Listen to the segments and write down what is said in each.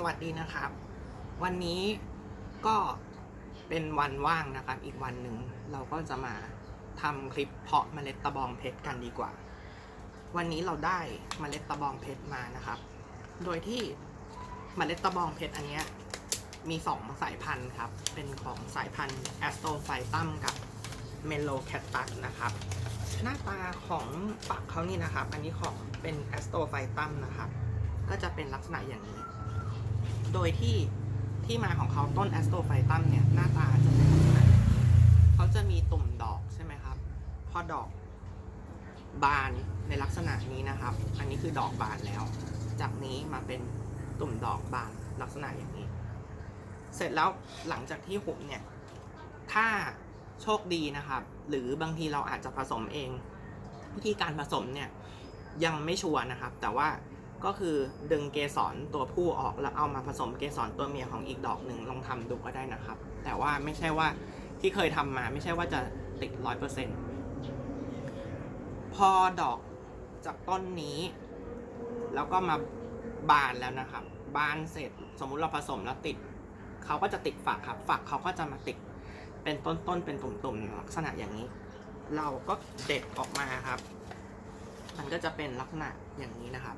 สวัสดีนะครับ วันนี้ก็เป็นวันว่างนะครับ อีกวันหนึ่งเราก็จะมาทำคลิปเพาะเมล็ดตะบองเพชรกันดีกว่า วันนี้เราได้เมล็ดตะบองเพชรมานะครับ โดยที่เมล็ดตะบองเพชรอันนี้มีสองสายพันธุ์ครับ เป็นของสายพันธุ์แอสโตไฟตัมกับเมโลแคตตัสนะครับ หน้าตาของฝักเขานี่นะครับ อันนี้ของเป็นแอสโตไฟตัมนะครับ ก็จะเป็นลักษณะอย่างนี้ โดยที่ที่มาของเขาต้นแอสโตไฟตัมเนี่ยหน้าตาจะเป็นลักษณะอย่างนี้เขาจะมีตุ่มดอกใช่ไหมครับ พอดอกบานในลักษณะนี้นะครับ อันนี้คือดอกบานแล้ว จากนี้มาเป็นตุ่มดอกบานลักษณะอย่างนี้ เสร็จแล้วหลังจากที่หุบเนี่ย ถ้าโชคดีนะครับ หรือบางทีเราอาจจะผสมเอง วิธีการผสมเนี่ยยังไม่ชัวร์นะครับ แต่ว่า ก็คือดึงเกสรตัวผู้ออกแล้วเอามาผสมเกสรตัวเมียของอีกดอกหนึ่งลองทำดูก็ได้นะครับ แต่ว่าไม่ใช่ว่าที่เคยทำมาไม่ใช่ว่าจะติดร้อยเปอร์เซ็นต์พอดอกจากต้นนี้ แล้วก็มาบานแล้วนะครับ บานเสร็จสมมุติเราผสมแล้วติดเขาก็จะติดฝักครับฝักเขาก็จะมาติดเป็นต้นๆเป็นตุ่มๆลักษณะอย่างนี้ เราก็เด็ดออกมาครับ มันก็จะเป็นลักษณะอย่างนี้นะครับ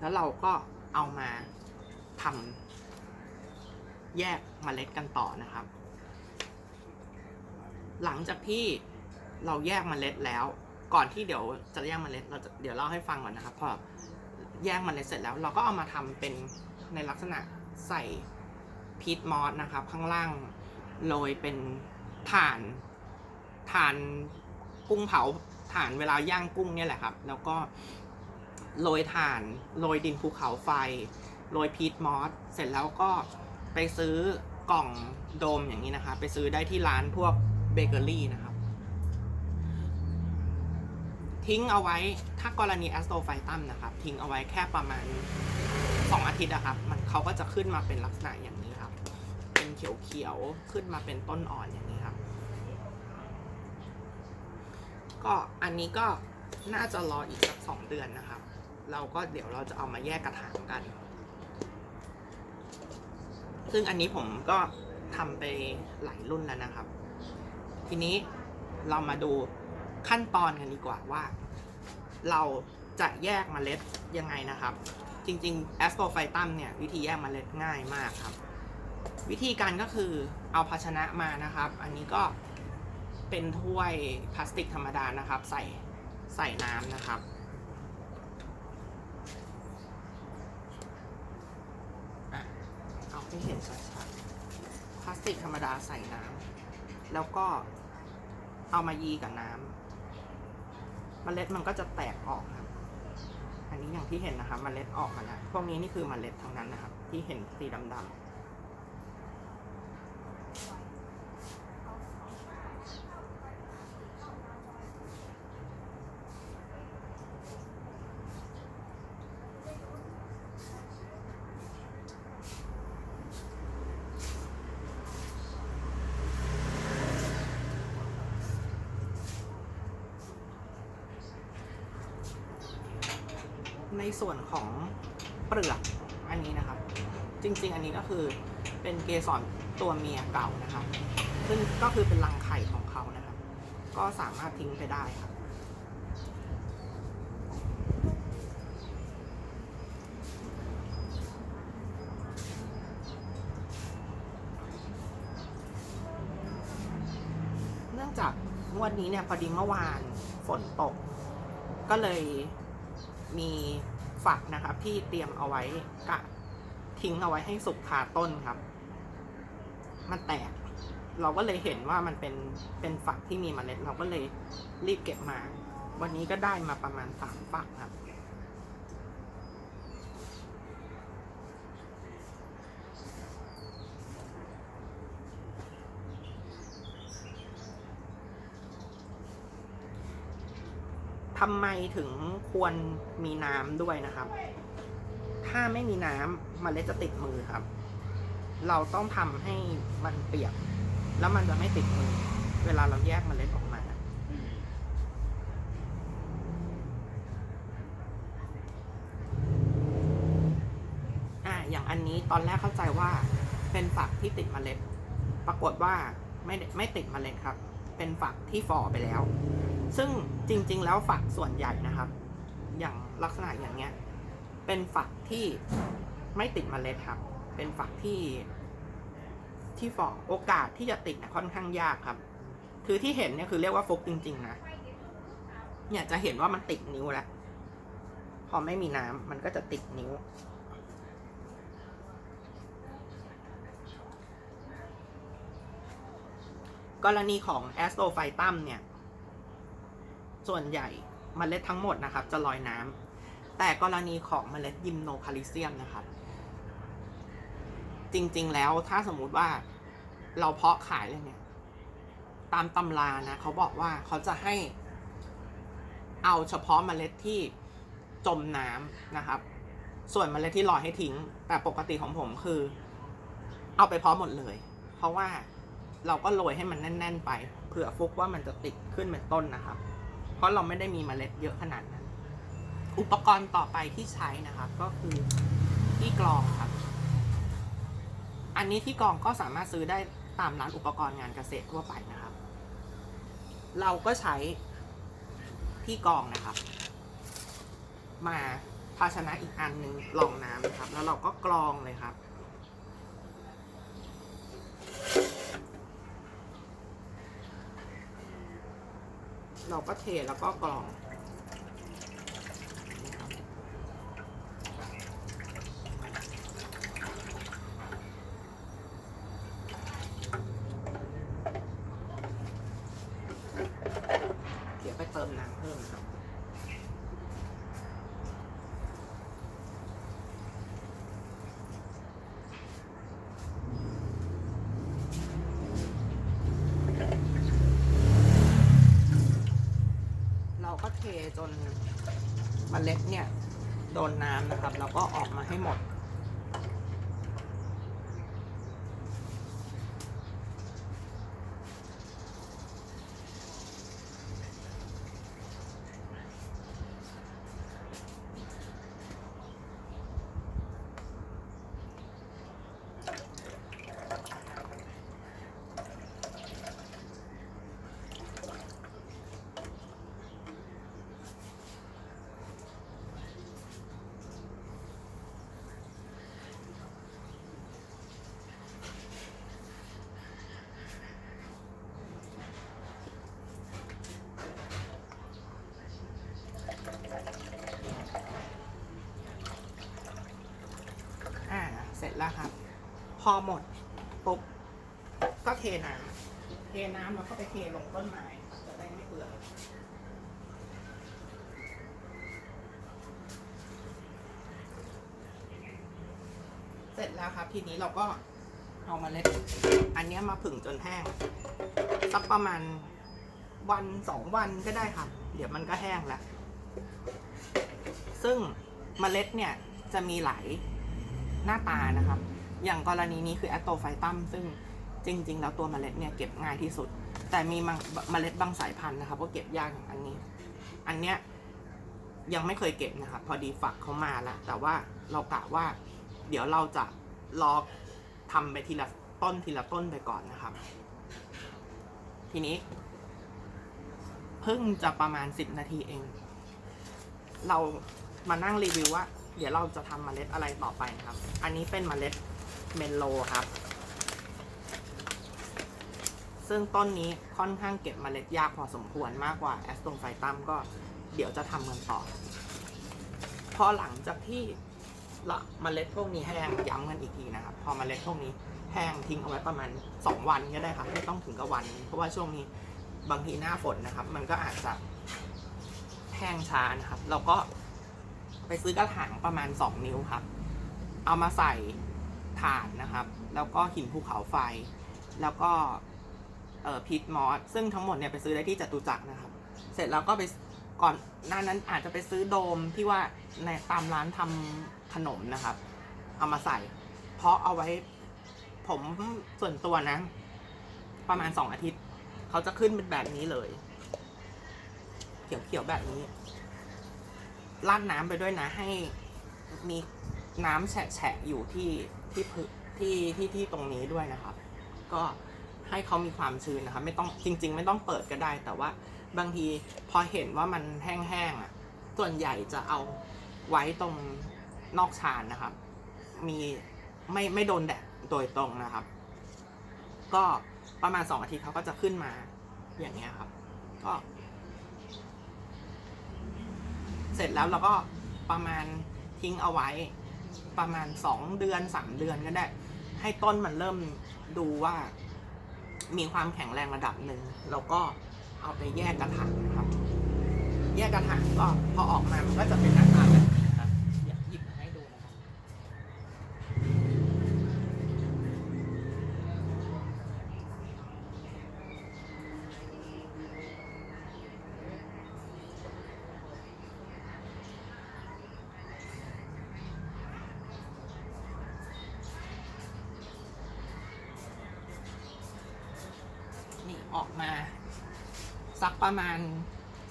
แล้วเราก็เอามาทำแยกเมล็ดกันต่อนะครับ หลังจากที่เราแยกเมล็ดแล้ว ก่อนที่เดี๋ยวจะแยกเมล็ดเราจะเดี๋ยวเล่าให้ฟังก่อนนะครับพอแยกเมล็ดเสร็จแล้ว เราก็เอามาทำเป็นในลักษณะใส่พีทมอสนะครับ ข้างล่างโรยเป็นถ่านถ่านกุ้งเผาถ่านเวลาย่างกุ้งเนี่ยแหละครับ แล้วก็ โรยถ่านโรยดินภูเขาไฟโรยพีทมอสเสร็จแล้วก็ไปซื้อกล่องโดมอย่างนี้นะครับไปซื้อได้ที่ร้านพวกเบเกอรี่นะครับ ทิ้งเอาไว้ถ้ากรณีแอสโตไฟตัมนะครับ ทิ้งเอาไว้แค่ประมาณ 2 อาทิตย์นะครับ มันเขาก็จะขึ้นมาเป็นลักษณะอย่างนี้ครับ เป็นเขียวๆขึ้นมาเป็นต้นอ่อนอย่างนี้ครับ ก็อันนี้ก็น่าจะรออีกสักสองเดือนนะครับ เราก็เดี๋ยวเราจะเอามาแยกกระถางกัน ซึ่งอันนี้ผมก็ทำไปหลายรุ่นแล้วนะครับ ทีนี้เรามาดูขั้นตอนกันดีกว่าว่า เราจะแยกเมล็ดยังไงนะครับ จริงๆแอสโตไฟตัมเนี่ยวิธีแยกเมล็ดง่ายมากครับ วิธีการก็คือเอาภาชนะมานะครับ อันนี้ก็เป็นถ้วยพลาสติกธรรมดานะครับ ใส่ใส่น้ำนะครับ อะเอา ให้เห็นชัดๆพลาสติกธรรมดาใส่น้ำแล้วก็เอามายีกับน้ำเมล็ดมันก็จะแตกออกครับ อันนี้อย่างที่เห็นนะคะเมล็ดออกมาแล้ว พวกนี้นี่คือเมล็ดทั้งนั้นนะครับ ที่เห็นสีดำๆ ในส่วนของเปลือกอันนี้นะครับจริง ๆ อันนี้ก็คือเป็นเกสรตัวเมียเก่านะครับซึ่งก็คือเป็นรังไข่ของเขานะครับก็สามารถทิ้งไปได้ครับเนื่องจากงวดนี้เนี่ยพอดีเมื่อวานฝนตก ก็เลย มีฝักนะครับ ที่เตรียมเอาไว้กะทิ้งเอาไว้ให้สุกคาต้นครับ มันแตก เราก็เลยเห็นว่ามันเป็นเป็นฝักที่มีเมล็ด เราก็เลยรีบเก็บมา วันนี้ก็ได้มาประมาณสามฝักครับ ทำไมถึงควรมีน้ำด้วยนะครับ ถ้าไม่มีน้ำมันเล็ดจะติดมือครับ เราต้องทำให้มันเปียก แล้วมันจะไม่ติดมือ เวลาเราแยกเมล็ดออกมาออย่างอันนี้ตอนแรกเข้าใจว่าเป็นฝักที่ติดเมล็ด ปรากฏว่าไม่ไม่ติดเมล็ดครับ เป็นฝักที่ฝ่อไปแล้ว ซึ่งจริง ๆ แล้วฝักส่วนใหญ่นะครับ อย่างลักษณะอย่างเงี้ย เป็นฝักที่ไม่ติดเมล็ดครับ เป็นฝักที่ที่ฝ่อโอกาสที่จะติดนี่ยค่อนข้างยากครับ คือที่เห็นเนี่ยคือเรียกว่าฟกจริง ๆ นะ เนี่ยจะเห็นว่ามันติดนิ้วแล้ว พอไม่มีน้ำมันก็จะติดนิ้ว กรณีของแอสโตไฟตัมเนี่ย ส่วนใหญ่มเมล็ดทั้งหมดนะครับ จะลอยน้ำแต่กรณีของเมล็ดยิมโนคาลิเซียมนะครับ จริงๆแล้วถ้าสมมุติว่าเราเพาะขายเลยเนี่ย ตามตำรานะเขาบอกว่าเขาจะให้เอาเฉพาะเมล็ดที่จมน้ำนะครับ ส่วนเมล็ดที่ลอยให้ทิ้ง แต่ปกติของผมคือ เอาไปเพาะหมดเลย เพราะว่าเราก็โรยให้มันแน่น ๆ ไป เผื่อฟุกว่ามันจะติดขึ้นเป็นต้นนะครับ ราะเราไม่ได้มีเมล็ดเยอะขนาดนั้น อุปกรณ์ต่อไปที่ใช้นะครับ ก็คือที่กรองครับ อันนี้ที่กรองก็สามารถซื้อได้ตามร้านอุปกรณ์งานเกษตรทั่วไปนะครับ เราก็ใช้ที่กรองนะครับ มาภาชนะอีกอันหนึ่งรองน้ำนะครับ แล้วเราก็กรองเลยครับ เราก็เทแล้วก็กรองเดี๋ยวไปเติมน้ำเพิ่มครับ เราก็เทจน เมล็ดเนี่ยโดนน้ำนะครับ แล้วก็ออกมาให้หมด อ่า เสร็จแล้วครับ พอหมดปุ๊บก็เทน้ำเทน้ำแล้วก็ไปเทลงต้นไม้จะได้ไม่เปลืองเสร็จแล้วครับทีนี้เราก็เอามาเล็ด อันนี้มาผึ่งจนแห้งสักประมาณวันสองวันก็ได้ครับ เดี๋ยวมันก็แห้งแล้ว ซึ่งเมล็ดเนี่ยจะมีหลาย หน้าตานะครับ อย่างกรณีนี้คือแอตโตไฟตัมซึ่งจริง ๆ แล้วตัวเมล็ดเนี่ยเก็บง่ายที่สุด แต่มีเมล็ดบางสายพันธุ์นะครับก็เก็บยากอย่างอันนี้ อันเนี้ยยังไม่เคยเก็บนะครับ พอดีฝักเขามาล้วแต่ว่าเรากะว่า เดี๋ยวเราจะรอทำไปทีละต้นทีละต้นไปก่อนนะครับ ทีนี้เพิ่งจะประมาณ 10 นาทีเอง เรามานั่งรีวิวว่า เดี๋ยวเราจะทำเมล็ดอะไรต่อไปครับ อันนี้เป็นเมล็ดเมนโลครับ ซึ่งต้นนี้ค่อนข้างเก็บเมล็ดยากพอสมควรมากกว่าแอสตงไฟตัมก็เดี๋ยวจะทำกันต่อ พอหลังจากที่ละเมล็ดพวกนี้แห้งย้ำกันอีกทีนะครับ พอเมล็ดพวกนี้แห้งทิ้งเอาไว้ประมาณ 2 วันก็ได้ครับไม่ต้องถึงกับวัน เพราะว่าช่วงนี้บางทีหน้าฝนนะครับ มันก็อาจจะแห้งช้านะครับ เราก็ ไปซื้อกระถางประมาณ 2 นิ้วครับ เอามาใส่ถ่านนะครับ แล้วก็หินภูเขาไฟ แล้วก็เอ่อพิทมอสซึ่งทั้งหมดเนี่ยไปซื้อได้ที่จตุจักรนะครับ เสร็จแล้วก็ไปก่อนหน้านั้นอาจจะไปซื้อโดมที่ว่าในตามร้านทำขนมนะครับ เอามาใส่ เพราะเอาไว้ผมส่วนตัวนะ ประมาณสองอาทิตย์ เขาจะขึ้นเป็นแบบนี้เลย เขียวๆแบบนี้ ราดน้ำไปด้วยนะให้มีน้ำแฉะอยู่ที่ที่พื้นที่ที่ที่ตรงนี้ด้วยนะครับ ก็ให้เขามีความชื้นนะครับ ไม่ต้องจริง ๆ ไม่ต้องเปิดก็ได้ แต่ว่าบางทีพอเห็นว่ามันแห้งๆอะ ส่วนใหญ่จะเอาไว้ตรงนอกชานนะครับ มีไม่ไม่โดนแดดโดยตรงนะครับ ก็ประมาณสองอาทิตย์เขาก็จะขึ้นมาอย่างเงี้ยครับ ก็ เสร็จแล้วเราก็ประมาณทิ้งเอาไว้ ประมาณสองเดือนสามเดือนก็ได้ ให้ต้นมันเริ่มดูว่า มีความแข็งแรงระดับหนึ่งแล้วก็เอาไปแยกกระถางนะครับ แยกกระถางก็พอออกมามันก็จะเป็นหน้าตาแบบนี้นะครับเดี๋ยวหยิบมาให้ดูนะครับ นี่ ออกมา สักประมาณ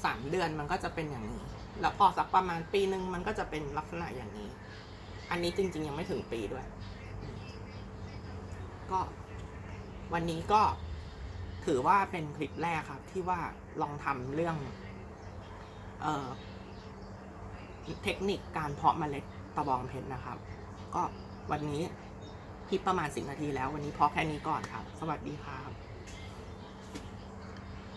สามเดือนมันก็จะเป็นอย่างนี้ แล้วพอสักประมาณปีหนึ่งมันก็จะเป็นลักษณะอย่างนี้ อันนี้จริง ๆ ยังไม่ถึงปีด้วย ก็วันนี้ก็ถือว่าเป็นคลิปแรกครับ ที่ว่าลองทำเรื่องเออเทคนิคการเพาะเมล็ดตะบองเพชรนะครับ ก็วันนี้คลิปประมาณสิบนาทีแล้ว วันนี้เพาะแค่นี้ก่อนครับ สวัสดีครับ